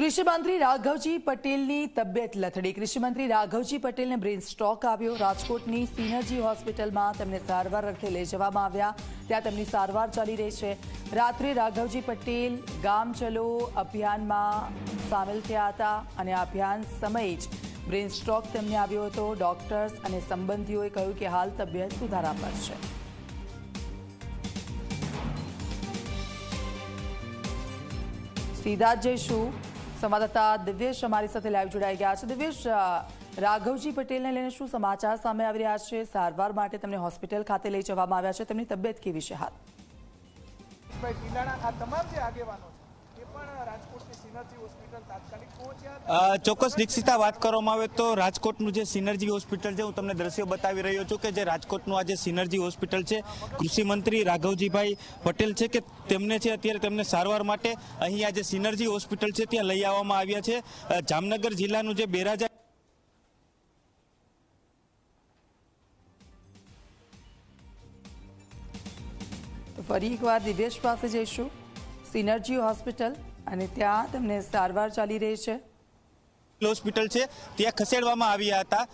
કૃષિમંત્રી રાઘવજી પટેલની તબિયત લથડી. કૃષિમંત્રી રાઘવજી પટેલને બ્રેન સ્ટ્રોક આવ્યો. રાજકોટની સિનર્જી હોસ્પિટલમાં તેમને સારવાર અર્થે લઈ જવામાં આવ્યા. ત્યાં તેમની સારવાર ચાલી રહી છે. રાત્રે રાઘવજી પટેલ ગામ ચલો અભિયાનમાં સામેલ થયા હતા અને અભિયાન સમયે જ બ્રેન સ્ટ્રોક તેમને આવ્યો હતો. ડોક્ટર્સ અને સંબંધીઓએ કહ્યું કે હાલ તબિયત સુધારા પર છે. સીધા જઈશું સંવાદદાતા દિવ્યેશ અમારી સાથે લાઈવ જોડાઈ ગયા છે. દિવ્યેશ રાઘવજી પટેલને લઈને શું સમાચાર સામે આવી રહ્યા છે? સારવાર માટે તેમને હોસ્પિટલ ખાતે લઈ જવામાં આવ્યા છે. તેમની તબિયત કેવી છે હાલ? આ તમામ જે આગેવાનો છે, એ પણ ચોક્કસ દીક્ષિતા વાત કરવામાં આવે તો રાજકોટનું જે સિનર્જી હોસ્પિટલ છે હું તમને દ્રશ્યો બતાવી રહ્યો છું કે જે રાજકોટનું આ જે સિનર્જી હોસ્પિટલ છે કૃષિ મંત્રી રાઘવજીભાઈ પટેલ છે કે તેમને છે અત્યારે તેમને સારવાર માટે અહીં આ જે સિનર્જી હોસ્પિટલ છે ત્યાં લઈ આવવામાં આવ્યા છે. જામનગર જિલ્લાનું જે બેરાજા તો ફરી એકવાર દિવેશ પાસે જઈશું. સિનર્જી હોસ્પિટલ અને ત્યાં તેમને સારવાર ચાલી રહી છે. હોસ્પિટલ છે, ત્યાં ખસેડવામાં આવ્યા હતા.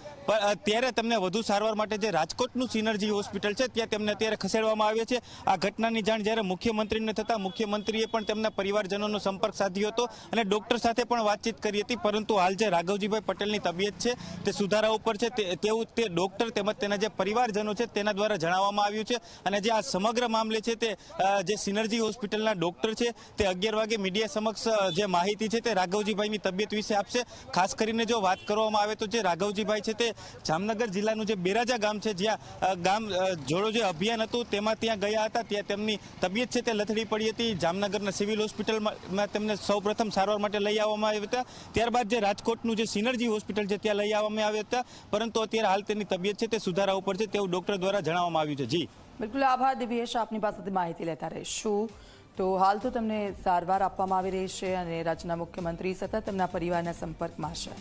ત્યારે તેમને વધુ સારવાર માટે જે રાજકોટનું સિનર્જી હોસ્પિટલ છે, ત્યાં તેમને અત્યારે ખસેડવામાં આવ્યા છે. આ ઘટનાની જાણ જ્યારે મુખ્યમંત્રીને થતાં મુખ્યમંત્રીએ પણ તેમના પરિવારજનોનો સંપર્ક સાધ્યો હતો અને ડોક્ટર સાથે પણ વાતચીત કરી હતી. પરંતુ હાલ જે રાઘવજીભાઈ પટેલની તબિયત છે, તે સુધારા ઉપર છે. તેવું તે ડોક્ટર તેમજ તેના જે પરિવારજનો છે, તેના દ્વારા જણાવવામાં આવ્યું છે. અને જે આ સમગ્ર મામલે છે તે જે સિનર્જી હોસ્પિટલના ડોક્ટર છે, તે અગિયાર વાગે મીડિયા સમક્ષ જે માહિતી છે તે રાઘવજીભાઈની તબિયત વિશે આપશે. ખાસ કરીને જો વાત કરવામાં આવે તો જે રાઘવજીભાઈ છે તે જામનગર જિલ્લાનું જે બેરાજા ગામ છે, જ્યાં ગામ જોડો જે અભિયાન હતું તેમાં ત્યાં ગયા હતા, ત્યાં તેમની તબિયત છે તે લથડી પડી હતી. જામનગરના સિવિલ હોસ્પિટલમાં તેમને સૌપ્રથમ સારવાર માટે લઈ આવવામાં આવ્યા હતા. ત્યારબાદ જે રાજકોટનું જે સિનર્જી હોસ્પિટલ છે ત્યાં લઈ આવવામાં આવ્યા હતા. પરંતુ અત્યારે હાલ તેની તબિયત છે તે સુધારા ઉપર છે તેવું ડોક્ટર દ્વારા જણાવવામાં આવ્યું છે. જી. બિલકુલ આભાર દિવ્યેશ, આપની પાસેથી માહિતી લેતા રહીશું. તો હાલ તો તેમને સારવાર આપવામાં આવી રહી છે અને રાજ્યના મુખ્યમંત્રી સતત તેમના પરિવારના સંપર્કમાં છે.